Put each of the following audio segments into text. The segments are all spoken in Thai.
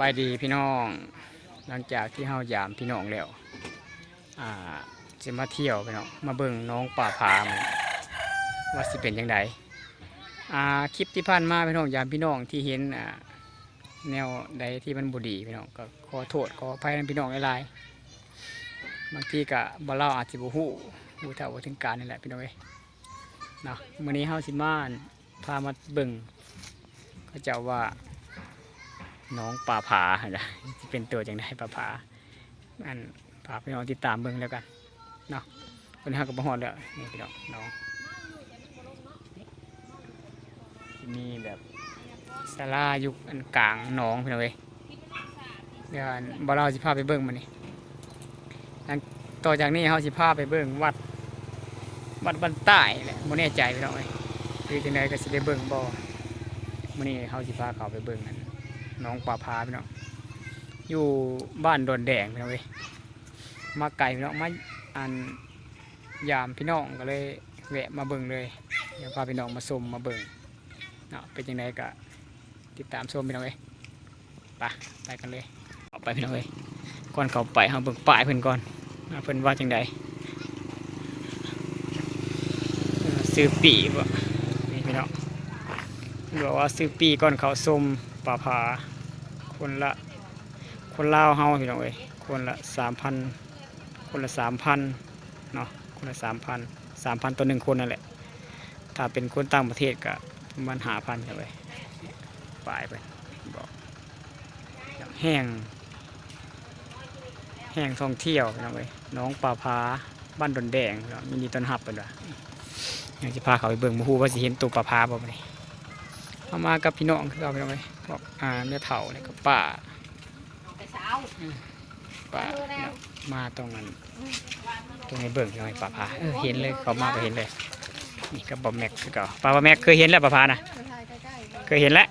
บายดีพี่น้อง หลังจากที่เฮายามพี่น้องแล้ว อ่าจะมาเที่ยวพี่น้อง มาเบิ่งน้องป่าพามว่าสิเป็นยังไงอ่าคลิปที่ผ่านมาพี่น้องยามพี่น้องที่เห็นอ่าแนวใดที่มันบุดีพี่น้องก็ขอโทษขออภัยนำพี่น้องหลายๆบางทีก็บ่เล่าอาจสิบ่ฮู้ฮู้เท่าบ่ถึงการนี่แหละพี่น้องเอ้ยเนาะมื้อนี้เฮาสิมาพามาเบิ่งเขาเจ้าว่า น้องป่าผาจะเป็นตัวจังได้ป่าผาอันผาพี่น้องติดตามเบิ่งแล้วกันเนาะคนนี้เขาก็บ่ฮอดแล้วนี่พี่น้องน้องมีแบบศาลาอยู่อันกลางหนองพี่น้องเว้ยเดี๋ยวอันบ่เราสิพาไปเบิ่งมันนี่อันต่อจากนี้เขาสิพาไปเบิ่งวัดวัดบ้านใต้แหละบ่แน่ใจพี่น้องเอ้ยคือจังไดก็สิได้เบิ่งบ่มื้อนี้เขาสิพาเขาไปเบิ่งอัน น้องป่าพาพี่น้องอยู่บ้านดอนแดงพี่น้องเว้ยมาไก่พี่น้องมาอันยามพี่น้องก็เลยแวะมาเบิ่งเลยเดี๋ยวพาพี่น้องมาชมมาเบิ่งเนาะเป็นยังไงก็ติดตามชมพี่น้องเว้ยไปไปกันเลยเอาไปพี่น้องเว้ยก่อนเขาไปเฮาเบิ่งป้ายเพิ่นก่อนเพิ่นว่าจังไดซื้อปีบ่นี่พี่น้องเพิ่นบอกว่าซื้อปีก่อนเขาชมป่าผา คนละคนลาวเฮาพี่น้องเอ้ยคนละสามพันคนละสามพันเนาะคนละสามพันสามพันต่อหนึ่งคนนั่นแหละ ถ้าเป็นคนต่างประเทศก็ประมาณหาพันพี่น้องเอ้ยปลายไปบอกแห้งแห้งท่องเที่ยวพี่น้องเอ้ยน้องป่าผาบ้านดอนแดงพี่น้องมินิต้นหับเป็นว่าอยากจะพาเขาไปเบิ่งมาฮู้ว่าสิเห็นตัวป่าผาบ่บ่นี่เอามากับพี่น้องคือเอาไปเอา ไปบอกอ่าแม่เฒ่าเนี่ยกับป้าไปเช้าป้าเนี่ยมาตรงนั้นตรงในเบิ่งหน่อยป้าพาเออเห็นเลยเขามาก็เห็นเลยนี่กับบอมแม็กคือเก่าป้าบอมแม็กเคยเห็นแล้วป้าพานะเคยเห็นแล้ว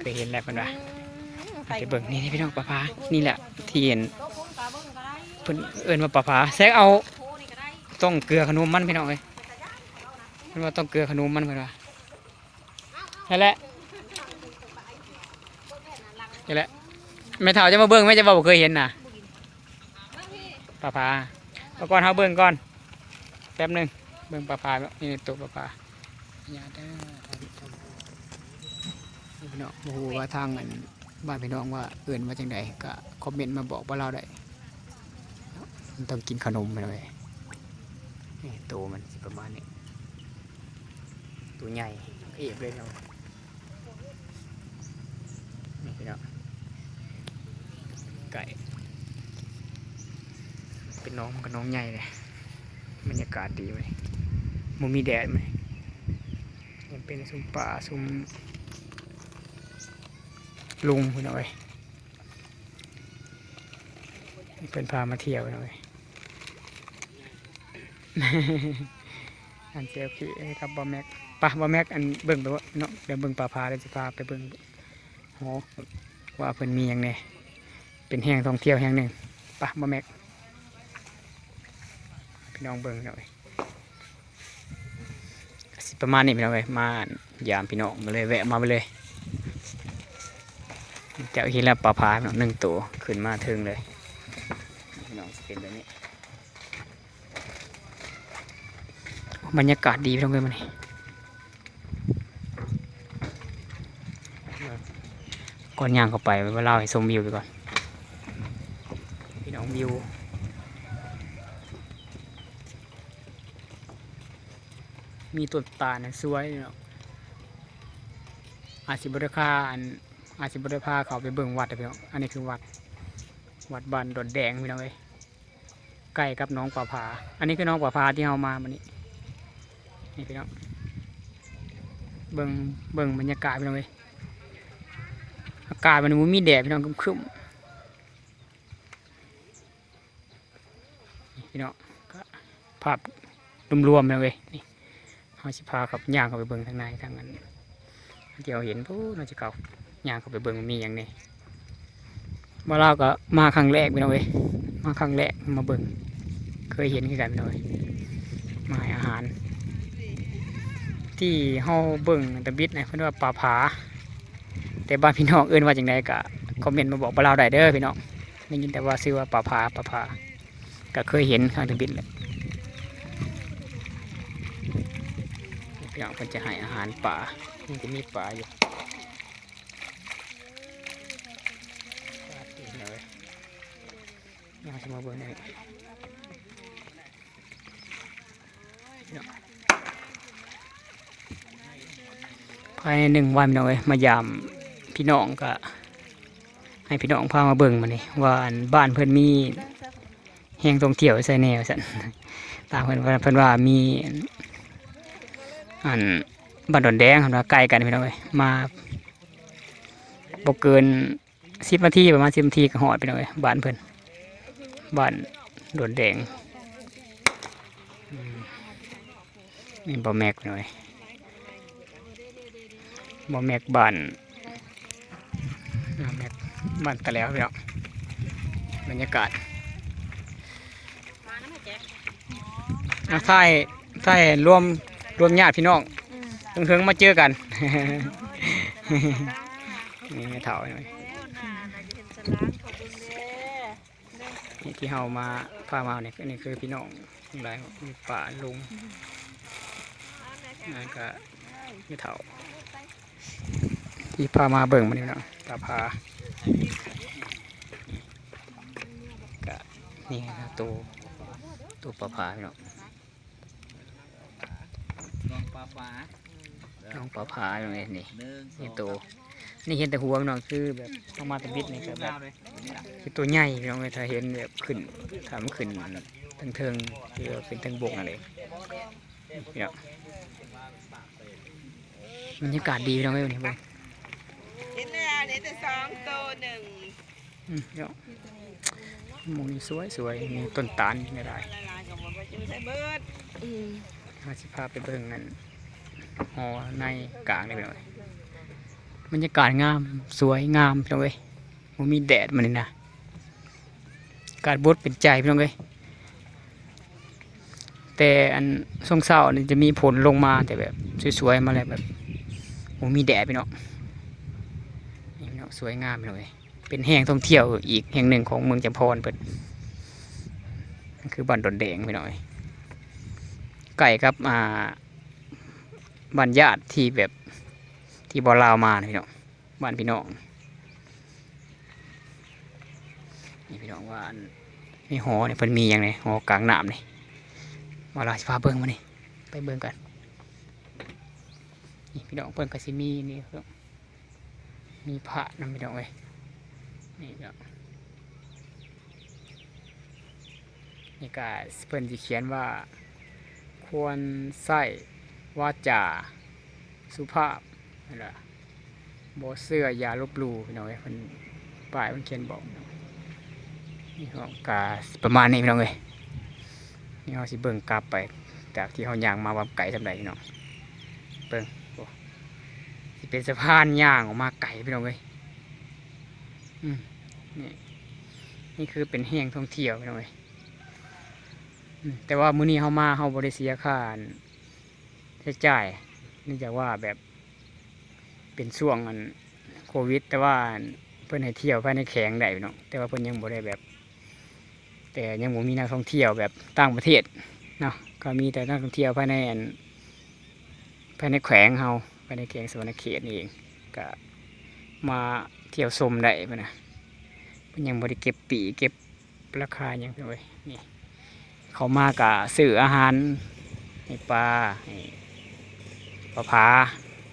เคยเห็นแล้วเพิ่นว่าไปเบิ่งนี่นี่พี่น้องป้าพานี่แหละที่เห็นเพิ่นเอิ้นว่าป้าพาแซกเอาต้องเกลือขนมมันพี่น้องเอ้ยเพิ่นว่าต้องเกลือขนมมันเพิ่นว่านั่นแหละ นี่แหละแม่เฒ่าจะมาเบิ่งแม่จะบอกบ่เคยเห็นน่ะปลาพาเอาก่อนเฮาเบิ่งก่อนแป๊บหนึ่งเบิ่งปลาพานี่ตัวปลาพาอย่าเด้อท่านผู้ชมนี่พี่น้องบ่ฮู้ว่าทางอันบ้านพี่น้องว่าเอื่นว่าจังใดก็คอมเมนต์มาบอกว่าเราได้มันต้องกินขนมไปเลยนี่ตัวมันประมาณนี้ตัวใหญ่เอียบเลยเนาะนี่พี่น้อง ไก่ เป็นน้องมันก็น้องใหญ่เลยบรรยากาศดีไหมมันมีแดดไหมมันเป็นซุ้มป่าซุ้มลุงพี่อยเป็นพามาเที่ยวพี่อยอันเซลฟี่ครับบอแม็กปะบอแม็กอันเบิ่งไปว่าเนาะเดี๋ยวเบิ่งป่าพาเดี๋ยวจะพาไปเบิ่งหอว่าเพิ่นมีอย่างแหน่ เป็นแห่งท่องเที่ยวแห่งหนึ่งปะมาแม็กพี่น้องเบิ่งหน่อยสิประมาณนี้พี่น้องเลยมายามพี่น้องมาเลยแวะมาไปเลยเจ้าห็นล้วปลาพาพี่น้องหนึ่งตัวขึ้นมาถึงเลยพี่น้องสิเป็นแบบนี้บรรยากาศดีพี่น้องเลยมันนี่ก่อนย่างเข้าไปเวลาให้ชมวิวไปก่อน วิว มีต้นตาลนะสวยเนาะอาจสิบริคาอันอาจสิบริพาเขาไปเบิ่งวัดอะพี่น้องอันนี้คือวัด วัดบ้านดอนแดงพี่น้องเอ้ยใกล้กับน้องป่าผา อันนี้คือน้องป่าผาที่เรามาวันนี้ นี่พี่น้อง เบิ่งเบิ่งบรรยากาศพี่น้องเอ้ยอากาศมันมีแดดพี่น้องครึ้มๆ พี่น้องก็ภาพรวมๆเลยเว้ยนี่เขาสิพาขับย่างเข้าไปเบิ่งทางในทางนั้นเดี๋ยวเห็นปุ๊บเราจะเข้าย่างเข้าไปเบิ่งมีอย่างนี้มาเราก็มาครั้งแรกพี่น้องเว้ยมาครั้งแรกมาเบิ่งเคยเห็นกันพี่เว้ยมาให้อาหาร ที่เฮาเบิ่งตะบิดนะเพิ่นว่าปลาผา แต่บ้านพี่น้องเอิ้นว่าจังไดก็คอมเมนต์มาบอกบ่เราได้เด้อพี่น้องได้ยินแต่ว่าชื่อว่าปลาพาปลาพา ก็เคยเห็นข้างทางบินแหละพี่น้องเพิ่นจะให้อาหารป่ามันจะมีป่าอยู่ปลาตีนเลยยังจะมาเบิ่งได้พี่น้องภายในหนึ่งวันพี่น้องเอ้ยมายามพี่น้องก็ให้พี่น้องพามาเบิ่งมานี่ว่าอันบ้านเพิ่อนมี แหงตรงเที่ยวใส่แนวสันตามเพิ่นว่าเพิ่นว่ามีอันบ้านดอนแดงเพิ่นว่าใกล้กันพี่น้องเอ้ยมาบ่เกิน10นาทีประมาณ10นาทีก็ฮอดพี่น้องเอ้ยบ้านเพิ่นบ้านดอนแดงมนี่บ่แมกพี่อยบ่แมกบ้านแมกบ้านตะแล้วพี่น้องบรรยากาศ มานะแม่แจ๊ค อะ ถ่ายถ่ายรวมรวมญาติพี่น้องเพิ่งๆมาเจอกันนี่ไม่เท่าหน่อยนี่ที่เฮามาพามาเนี่ยนี่คือพี่น้องทั้งหลายมีป่าลุงนั่นก็ไม่เท่าที่พามาเบิ่งมานี่เนาะตาพาก็นี่ครับตัวตัวปลาพาพี่น้อง น้องปลาปลาน้องปลาพาอย่างนี้นี่หนึ่งสนี่องตัว นี่เห็นแต่หัวพี่น้องคือแบบต้องมาแตะบิดนี่ก็แบบเลยคือตัวใหญ่พี่น้องเลยถ้าเห็นแบบขึ้นถามนขึ้นทั้งเทิงๆคือเป็นทั้งบกอะไรพี่น้องบรรยากาศดีพี่น้องเอ้ยวันนี้เบิ่งเห็นแล้วเดี๋ยวจะสองตัวหนึ่งอืมพี่น้องหมุงสวยสวยๆมีต้นตาลไม่ได้ละลายกับมันไปจูใส่เบิดมาสิพาไปเบิ่งนั่น หอในกลางนี่พี่น้องบรรยากาศงามสวยงามพี่น้องเอ้ยมันมีแดดมันนี่นะกาศบดเป็นใจพี่น้องเอ้ยแต่อันช่วงเช้านี่จะมีผลลงมาแต่แบบสวยๆมาเลยแบบโอ้มีแดดพี่น้องนี่พี่น้องสวยงามเลยเป็นแห่งท่องเที่ยวอีกแห่งหนึ่งของเมืองจำพรเปิดคือบ้านดอนแดงพี่น้องไก่ครับอ่า บ้านญาติที่แบบที่บอลาวมาพี่น้องบ้านพี่น้องนี่พี่น้องว่านี่หอเนี่ยเพิ่นมีอย่างไรหอกลางน้ำนี่มาลาสิพาเบิ่งมานี่ไปเบิ่งกันนี่พี่น้องเพิ่นก็สิมีนี่ครับมีพระนำพี่น้องเอ้ยนี่พี่น้องนี่ก็เพิ่นสิเขียนว่าควรใส่ วาจ่าสุภาพนั่นล่ะบ่เสื้อยาลบลูพี่น้องเอ้ยเพิ่นป้ายเพิ่นเขียนบอกพี่น้องนี่ครับก็ประมาณนี้พี่น้องเอ้ยนี่เราสิเบิ่งกลับไป จากที่เขาย่างมาว่าไก่ทำไรพี่น้องเบิ่งโอ้สิเป็นสะพานย่างออกมาไก่พี่น้องเลยอืมนี่นี่คือเป็นแห้งท่องเที่ยวพี่น้องเลยอืมแต่ว่ามื้อนี้เขามาเขาบริเสียค่า ใช้จ่ายเนื่องจากว่าแบบเป็นช่วงอันโควิด แต่ว่าเพิ่อนให้เที่ยวภายในแข็งได้พี่น้องแต่ว่าเพิ่อนยังบ่ได้แบบ แต่ยังบ่มีนักท่องเที่ยวแบบต่างประเทศเนาะก็มีแต่นักท่องเที่ยวภายในอันภายในแขวงเฮาภายในแขวงสวรรณเขตนี่เองก็มาเที่ยวชมได้พุ่นนะมันยังบ่ได้เก็บปีเก็บราคาหยังเลยนี่เขามากะซื้ออาหารให้ปลาให้ ปลาพา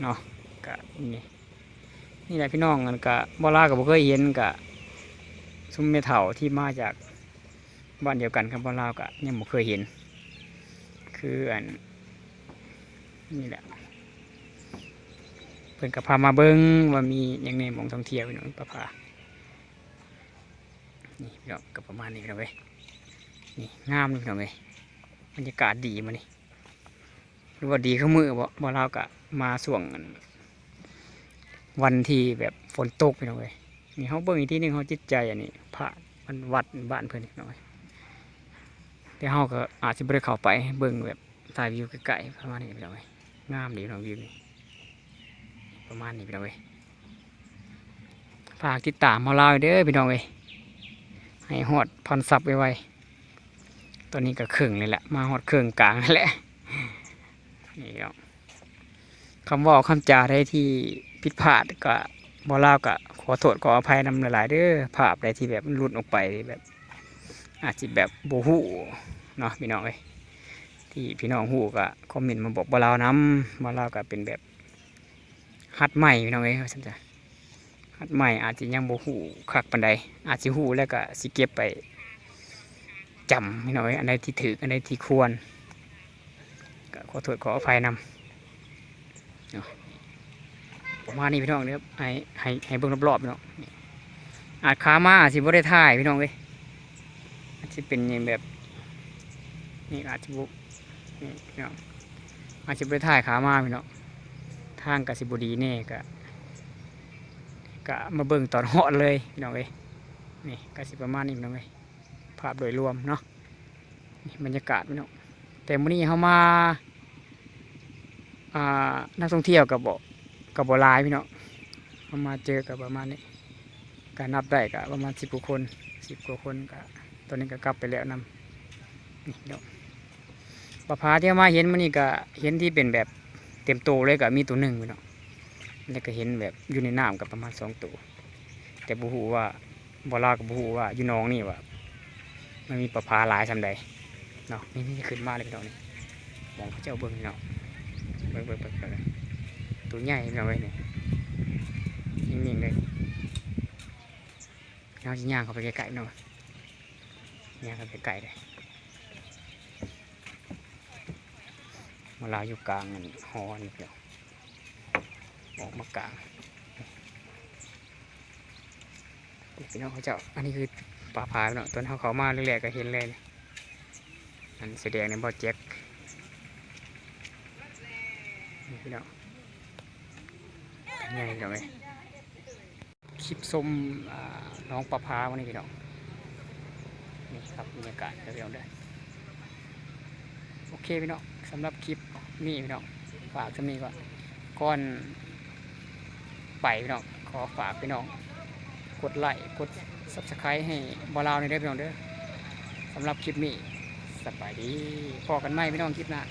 เนาะก็นี่นี่แหละพี่น้องกันกะบ่ลาก็บ่เคยเห็นกะซุ้มเมเฒ่าที่มาจากบ้านเดียวกันครับบ้านลาวก็ยังไม่เคยเห็น คืออันนี่แหละเพิ่นกับพามาเบิ้งว่ามีอย่างในหมองท่องเที่ยวพี่น้องปะพานี่พี่น้องก็ประมาณนี้พี่น้องเว้ยนี่งามเลยพี่น้องเว้ยบรรยากาศดีมานี่ หรือว่าดีเข้ามือบ่บ่ลาก็มาส่วงวันที่แบบฝนตกพี่น้องเว้ยนี่เขาเบิ้งอีกที่หนึงเขาจิตใจอันนี้พระมันวัดบ้านเพิ่นพี่น้อยแต่เฮาก็อาจจะบ่ได้เข้าไปเบิ่งแบบถ่ายวิวไกลๆประมาณนี้พี่น้องเอ้ยงามดีพี่องวิวนี่ประมาณนี้พี่น้องเอ้ยฝากติดตามมาลาเด้อพี่น้องเอ้ยให้ฮอดพันซับไวๆตอนนี้ก็ครึ่งเลยแหละมาฮอดครึ่งกลางนั่นแหละ นี่เนาะคำว่าคำจาได้ที่ผิดพลาดก็บ่ลาวก็ขอโทษขออภัยนำหลายๆเด้อภาพใดที่แบบมันหลุดออกไปแบบ อาจจะแบบโบหูเนาะพี่น้องเอ้ยที่พี่น้องหูก็คอมเมนต์มาบอกบ่ลาวนํบ่ลาวก็เป็นแบบฮัดใหม่พี่น้องเอ้ยว่าฉันจะฮัดใหม่อาจจะยังโบหูคักปานใดอาจสิหูแล้วก็สิเก็บไปจำพี่น้อยอันใดที่ถืออันใดที่ควร ก็ขอโทษขออภัยนำเนาะประมานี้พี่น้องเด้อให้ให้ให้เบิ่งรอบๆพี่น้องอาจขามาอาจสิบ่ได้ถ่ายพี่น้องเอ้ยอาจสิเป็นย่างแบบนี่อาจสิบ่นี่พี่น้องอาจสิบ่ได้ถ่ายขามาพี่น้องทางก็สิบ่ดีแน่ก็ก็มาเบิ่งตอนเหาะเลยพี่น้องเอ้ยนี่ก็สิประมาณนี้พี่น้องเอ้ยภาพโดยรวมเนาะบรรยากาศพี่น้อง แต่มื้อนี้เฮามาอ่านักท่องเที่ยวกับบ่กับบ่หลายพี่เน้องเฮามาเจอกับประมาณนี้ก็นับได้ก็ประมาณ10กว่าคน10กว่าคนก็ตอนนี้ก็กลับไปแล้วนำนี่พี่น้องปลาพาที่มาเห็นมื้อนี้ก็เห็นที่เป็นแบบเต็มโตเลยก็มีตัวหนึ่งพี่เน้องแล้วก็เห็นแบบอยู่ในน้ำกับประมาณสองตัว แต่บูฮูว่าบอลากับบูฮูว่าอยู่น้องนี่ว่ามันมีปลาพาหลายสำใด เนาะนี่นี่ขึ้นมาเลยพี่น้องนี่มองเขาเจ้าเบิ้งพี่น้องเบิ้งเบิ้งเบิ้งเบิ้งตัวใหญ่พี่น้องเว้ยนี่นิ่งๆเลยเอาย่างเขาไปไกลๆหน่อยย่างเขาไปไกลเลยมาลาอยู่กลางอันหอนี่พี่น้องออกมากลางพี่น้องเขาเจ้าอันนี้คือป่าพายเนาะต้นเขาเขามาเรื่อยๆก็เห็นเลยนี่ อันแสดงในบ่อแจ็คนี่พี่น้องเป็นไงพี่น้องเอ้ยคลิปส้มน้องปลาพาวันนี้พี่น้องนี่ครับบรรยากาศเรียวๆเด้โอเคพี่น้องสำหรับคลิปนี้พี่น้องฝากจะมีก่อนก่อนไปพี่น้องขอฝากพี่น้องกดไลค์กด subscribe ให้บอลาวในเด้อพี่น้องเด้อสำหรับคลิปนี้ สบายดีพอกันไหมพี่น้องคลิปหน้า